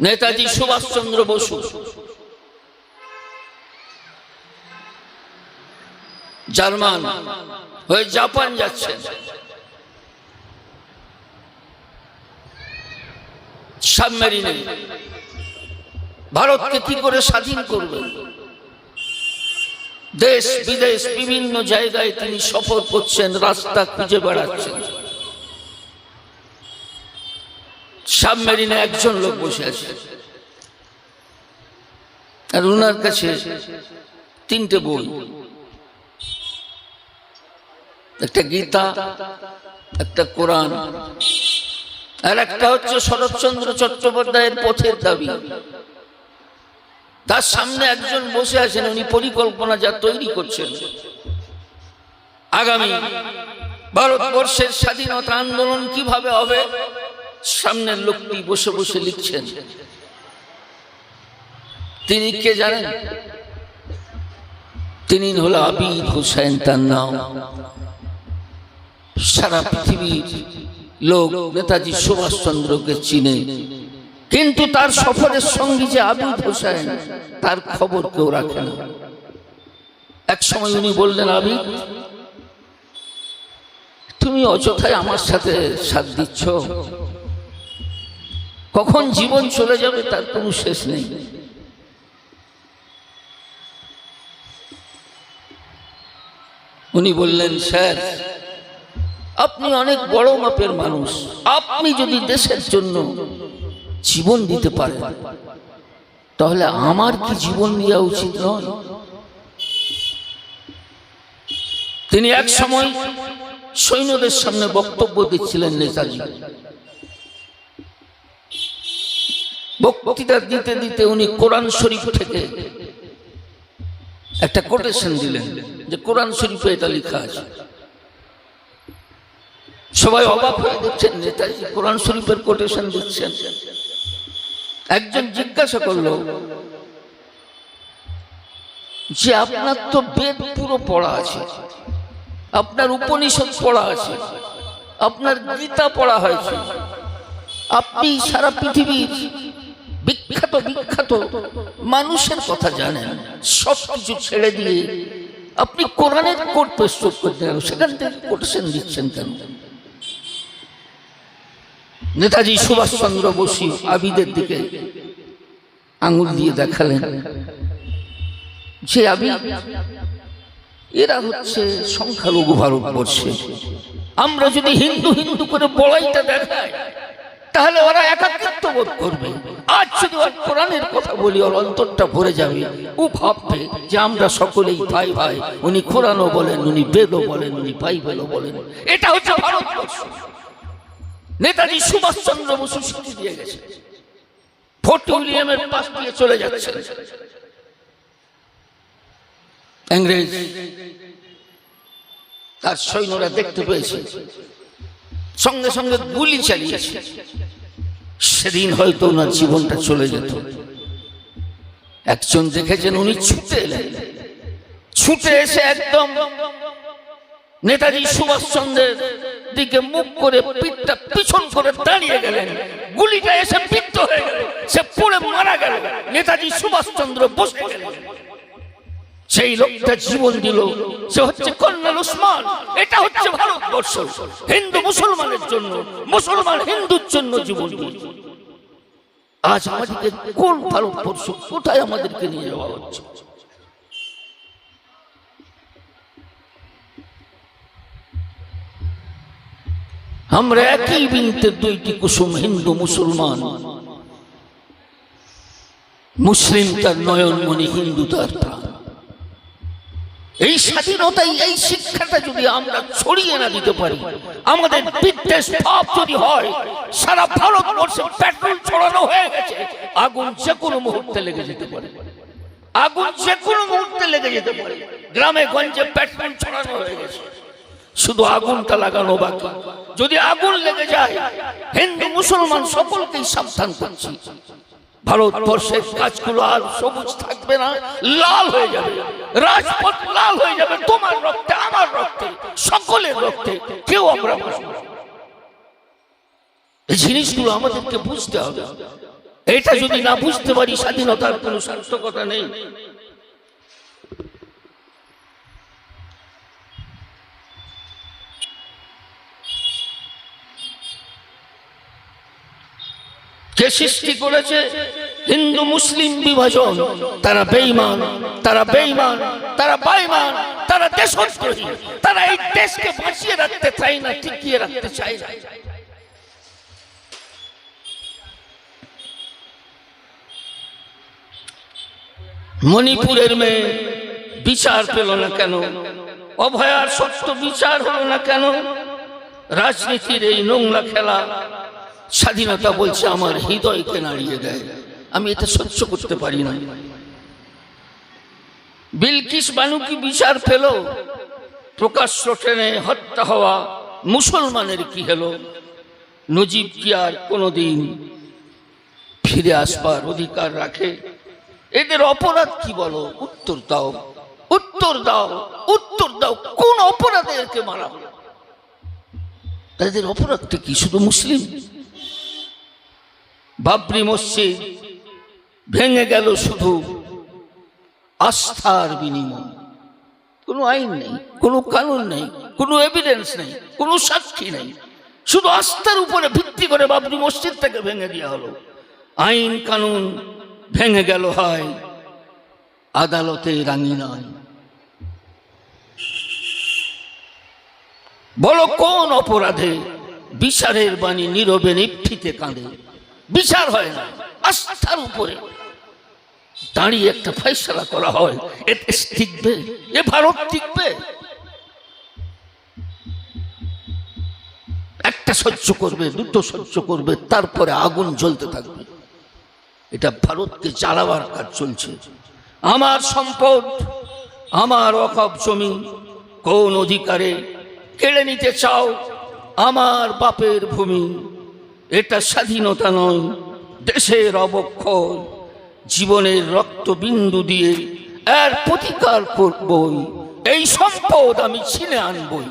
Netaji Subhash Chandra Basu. German হয়ে Japan যাচ্ছেন। সাবমেরিনে। ভারতকে কি করে স্বাধীন করবে? দেশ, বিদেশ, বিভিন্ন জায়গায় তিনি সফর করছেন, রাস্তা খুঁজে বেড়াচ্ছেন। সাবমেরিনে একজন লোক বসে আছে। আর ওনার কাছে তিনটে বই। একটা গীতা, একটা কোরআন, আর একটা হচ্ছে শরৎচন্দ্র চট্টোপাধ্যায়ের পথের দাবি। তার সামনে একজন বসে আছেন, উনি পরিকল্পনা যা তৈরি করছেন। আগামী ভারতবর্ষের স্বাধীনতা আন্দোলন কীভাবে হবে? সামনের লোকটি বসে বসে লিখছেন। তিনি কে জানেন? তিনি হল আবিদ হুসাইন, তার নাম। সারা পৃথিবীর লোক নেতাজি সুভাষচন্দ্রকে চিনে। কিন্তু তার সফরের সঙ্গী যে আবিদ হোসেন তার খবর কেউ রাখে না। এক সময় উনি বললেন, আবিদ, তুমি অযথায় আমার সাথে সাথ দিচ্ছ। কখন জীবন চলে যাবে তার কোনো শেষ নেই। উনি বললেন স্যার আপনি অনেক বড় মাপের মানুষ। আপনি যদি দেশের জন্য জীবন দিতে পারেন তাহলে আমার কি জীবন দেওয়া উচিত নয়? তিনি এক সময় সৈন্যদের সামনে বক্তব্য দিচ্ছিলেন নেতাজি। বক্তৃতা দিতে দিতে উনি কোরআন শরীফ থেকে একটা কোটেশন দিলেন যে কোরআন শরীফে এটা লেখা আছে। সবাই অবাক হয়ে দেখছেন নেতাজি কোরআন শরীফের কোটেশন দিচ্ছেন। একজন জিজ্ঞাসা করল, যে আপনার তো বেদ পুরো পড়া আছে, আপনার উপনিষদ পড়া আছে, আপনার গীতা পড়া হয়েছে, আপনি সারা পৃথিবীর বিখ্যাত বিখ্যাত মানুষের কথা জানেন। সব কিছু ছেড়ে দিয়ে আপনি কোরআনের কোট প্রস্তুত করতে গেল সেখান থেকে কোটেশন দিচ্ছেন কেন? নেতাজি সুভাষচন্দ্র বসু আবিদের দিকে আঙুল দিয়ে দেখালেন যে আবি, এরা হচ্ছে সংখ্যালঘু ভারতবর্ষে। আমরা যদি হিন্দু হিন্দু করে বড়াইটা দেখাই তাহলে ওরা একাকিত্ব বোধ করবে। আজ যদি ওর কোরআনের কথা বলি, ওর অন্তরটা ভরে যাবে। ও ভাববে যে আমরা সকলেই ভাই ভাই। উনি কোরআনও বলেন, উনি বেদও বলেন, উনি বাইবেলও বলেন। এটা হচ্ছে ভারতবর্ষ। নেতাজি সুভাষচন্দ্র বসু ছুটি দিয়ে গেছে। ফোর্ট উইলিয়ামের পাশ দিয়ে চলে যাচ্ছে। ইংরেজ, তার সৈন্যরা দেখতে পেয়েছে। সঙ্গে সঙ্গে গুলি চালিয়েছে। সেদিন হয়তো ওনার জীবনটা চলে যেত। একজন দেখেছেন, উনি ছুটে এলেন। ছুটে এসে একদম নেতাজি সুভাষচন্দ্রের দিকে মুখ করে পিঠটা পিছন করে দাঁড়িয়ে গেলেন। গুলিটা এসে বিদ্ধ হয়ে গেল। সে পড়ে মারা গেল। নেতাজি সুভাষচন্দ্র বসে গেলেন। সেই লোকটা জীবন দিল। সে হচ্ছে কর্নেল উসমান এটা হচ্ছে ভারতবর্ষ। হিন্দু মুসলমানের জন্য, মুসলমান হিন্দুর জন্য জীবন দিল। আজ আমাদেরকে কোন ভারতবর্ষ কোথায় আমাদেরকে নিয়ে যাওয়া হচ্ছে? আমরা একই বিনতে দুইটি কুসুম হিন্দু মুসলমান। মুসলিম তার নয়নমণি, হিন্দু তার প্রাণ। এই স্বাধীনতাই, এই শিক্ষাটা যদি আমরা ছড়িয়ে না দিতে পারি, আমাদের বিদ্বেষ ভাব যদি হয়, সারা ভারতবর্ষে পেট্রোল ছড়ানো হয়ে গেছে, আগুন যে কোনো মুহূর্তে লেগে যেতে পারে। আগুন যে কোনো মুহূর্তে লেগে যেতে পারে। গ্রামে গঞ্জে পেট্রোল ছড়ানো হয়ে গেছে। শুধু আগুনটা লাগানো বাকি। যদি আগুন লেগে যায়, হিন্দু, মুসলমান সকলকেই সাবধান করছি। ভারতবর্ষের গাছগুলো আর সবুজ থাকবে না, লাল হয়ে যাবে। রাজপথ লাল হয়ে যাবে, তোমার রক্তে, আমার রক্তে, সকলের রক্তে, কেউ আমরা এই জিনিসগুলো আমাদেরকে বুঝতে হবে। এটা যদি না বুঝতে পারি, স্বাধীনতার কোনো সার্থকতা নেই। কে সৃষ্টি করেছে হিন্দু, মুসলিম বিভাজন, তারা বেঈমান তারা বেঈমান, তারা বাইমান, তারা দেশদ্রোহী, তারা এই দেশকে বাঁচিয়ে রাখতে চায় না, টিকিয়ে রাখতে চায় না। মণিপুরের মেয়ে বিচার পেল না কেন? অভয়ার সত্য বিচার হলো না কেন? রাজনীতির এই নোংরা খেলা স্বাধীনতা বলছে আমার হৃদয়কে নাড়িয়ে দেয়। আমি এটা সহ্য করতে পারি না। বিলকিস বানু কি বিচার পেল? প্রকাশ্য ট্রেনে হত্যা হওয়া মুসলমানের কি হলো? নজিব কি আর কোনোদিন ফিরে আসবার অধিকার রাখে? এদের অপরাধ কি বলো? উত্তর দাও। উত্তর দাও। উত্তর দাও। কোন অপরাধে একে মারা হলো? তাদের অপরাধটা কি, শুধু মুসলিম? বাবরি মসজিদ ভেঙে গেল শুধু আস্থার বিনিময়। কোনো আইন নেই, কোনো কানুন নেই, কোনো এভিডেন্স নেই, কোনো সাক্ষী নেই। শুধু আস্থার উপরে ভিত্তি করে বাবরি মসজিদটাকে ভেঙে দেওয়া হলো। আইন কানুন ভেঙে গেল হয় আদালতে রাঙি নয় বলো কোন অপরাধে বিচারের বাণী নীরবে নিভৃতে কাঁদে? বিচার হয় না, আস্থার উপরে। দাঁড়িয়ে একটা ফয়সলা করা হয়, এ দেশ টিকবে, এ ভারত টিকবে। একটা সহ্য করবে, দুটো সহ্য করবে, তারপরে আগুন জ্বলতে থাকবে। এটা ভারতকে চালাবার কাজ চলছে। আমার সম্পদ, আমার অকপ জমি, কোন অধিকারে কেড়ে নিতে চাও? আমার বাপের ভূমি এটা স্বাধীনতা নয়, দেশের অবক্ষয়, জীবনের রক্তবিন্দু দিয়ে এর প্রতিকার করবই। এই সম্পদ আমি ছিনে আনবই।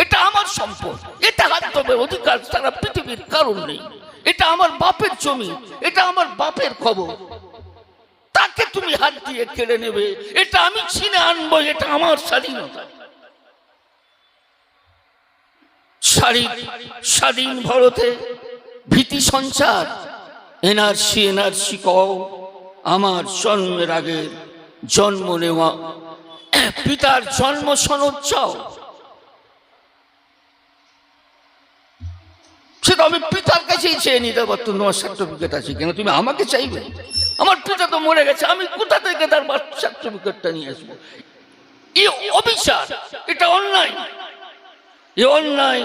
এটা আমার সম্পদ। এটা হাত দেবে অধিকার সারা পৃথিবীর কারণ নেই। এটা আমার বাপের জমি। এটা আমার বাপের খবর। তাকে তুমি হাত দিয়ে কেড়ে নেবে। এটা আমি ছিনে আনব এটা আমার স্বাধীনতা। স্বাধীন স্বাধীন ভারতে ভীতি সঞ্চার। এনআরসি এনআরসি কও, আমার জন্মের আগে জন্ম নেওয়া। পিতার জন্ম সনদ চাও। সেটা আমি পিতার কাছেই চেয়ে নিতে পারতাম, তোমার সার্টিফিকেট আছে কেন? তুমি আমাকে চাইবে? আমার পিতা তো মরে গেছে, আমি কোথা থেকে তার সার্টিফিকেটটা নিয়ে আসব? এই অবিচার, এটা অন্যায়। এ অন্যায়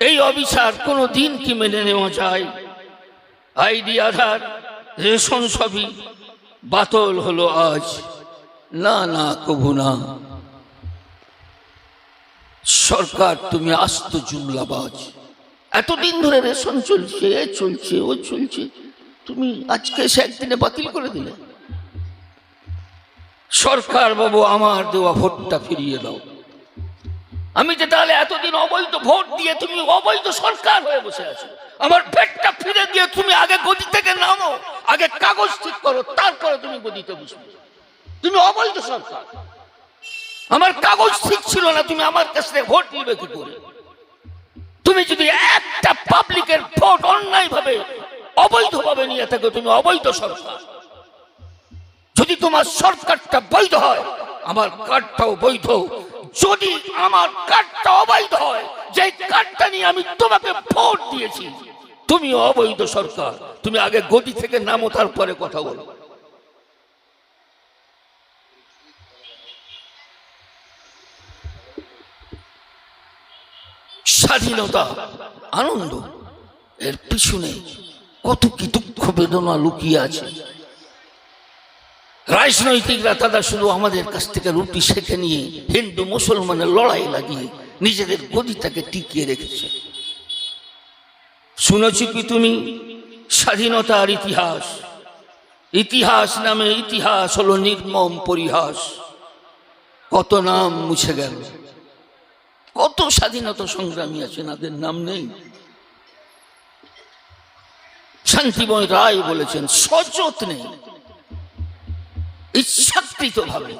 এই অবিচার কোনো দিন কি মেনে নেওয়া যায়? আইডি, আধার, রেশন সবই বাতল হলো আজ। না না কবু না। সরকার, তুমি আস্ত জুমলাবাজ। এতদিন ধরে রেশন চলছে, এ চলছে, ও চলছে। তুমি আজকে এসে একদিনে বাতিল করে দিলে। সরকার বাবু আমার দেওয়া ভোটটা ফিরিয়ে দাও। আমি যে তাহলে এতদিন অবৈধ ভোট দিয়ে তুমি অবৈধ সরকার হয়ে বসে আছো, আমার পেটটা ফিরে দিয়ে তুমি আগে গদি থেকে নামো, আগে কাগজ ঠিক করো, তারপরে তুমি গদিতে বসবে। তুমি অবৈধ সরকার। আমার কাগজ ঠিক ছিল না, তুমি আমার কাছ থেকে ভোট নিবে কি করে? তুমি যদি একটা পাবলিকের ভোট অন্যায় ভাবে অবৈধ ভাবে নিয়ে থাকো, তুমি অবৈধ সরকার। যদি তোমার সরকারটা বৈধ হয়, আমার কার্ডটাও বৈধ। যদি আমার কার্ডটা অবৈধ হয় যে কার্ডটা নিয়ে আমি তোমাকে ভোট দিয়েছি, তুমি অবৈধ সরকার। তুমি আগে গদি থেকে নামো, তারপরে কথা বলো। স্বাধীনতা, আনন্দ, এর পিছনে কত কি দুঃখ বেদনা লুকিয়ে আছে। রাজনৈতিকরা তারা শুধু আমাদের কাছ থেকে রুটি শেখে নিয়ে হিন্দু মুসলমানের লড়াই লাগিয়ে নিজেদের গদিটাকে টিকিয়ে রেখেছে। শুনেছি কি তুমি? স্বাধীনতার ইতিহাস। ইতিহাস নামে ইতিহাস হলো নির্মম পরিহাস। কত নাম মুছে গেল। কত স্বাধীনতা সংগ্রামী আছে তাদের নাম নেই। শান্তিময় রায় বলেছেন, সযত্নে ইচ্ছাকৃত ভাবে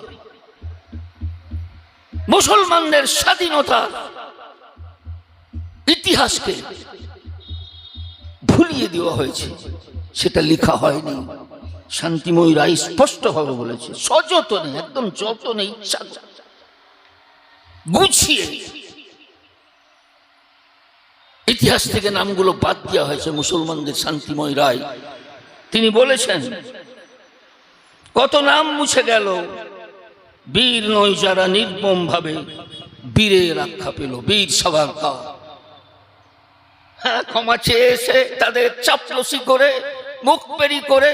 মুসলমানদের স্বাধীনতা ইতিহাসকে ভুলিয়ে দেওয়া হয়েছে। সেটা লেখা হয়নি। শান্তিময় রায় স্পষ্টভাবে বলেছে, সযতনে, একদম যতনে ইচ্ছা গুছিয়ে ইতিহাস থেকে নামগুলো বাদ দেওয়া হয়েছে মুসলমানদের শান্তিময় রায়। তিনি বলেছেন কত নাম মুছে গেল। বীর নয় যারা নির্মম ভাবে বীরের আখ্যা পেল, বীর সবার হ্যাঁ ক্ষমা চেয়ে এসে তাদের চাপলসি করে, মুখ পেরি করে,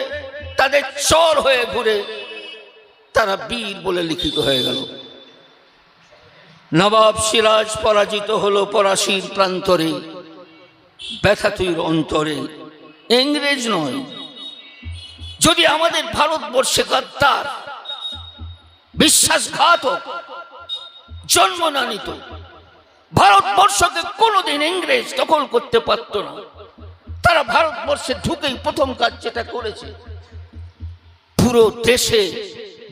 তাদের চর হয়ে ঘুরে তারা বীর বলে লিখিত হয়ে গেল। নবাব সিরাজ পরাজিত হলো পরাশির প্রান্তরে, ব্যথাতুর অন্তরে। ইংরেজ নয় যদি আমাদের ভারতবর্ষে গদ্দার, বিশ্বাসঘাতক জন্ম না নিত ভারতবর্ষকে কোনোদিন ইংরেজ দখল করতে পারত না, তারা ভারতবর্ষে ঢুকেই প্রথম কাজ যেটা করেছে, পুরো দেশে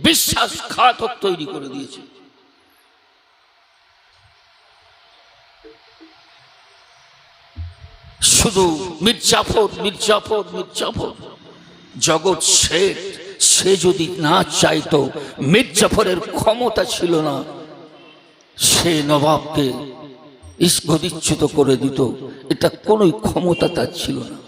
বিশ্বাসঘাতক তৈরি করে দিয়েছে। শুধু মির্জাফর মির্জাফর মির্জাফর। জগৎ শেঠ সে যদি না চাইতো, মির্জাফরের ক্ষমতা ছিল না, সে নবাবকে ইস্গদিচ্যুত করে দিত। এটা কোনোই ক্ষমতা তার ছিল না।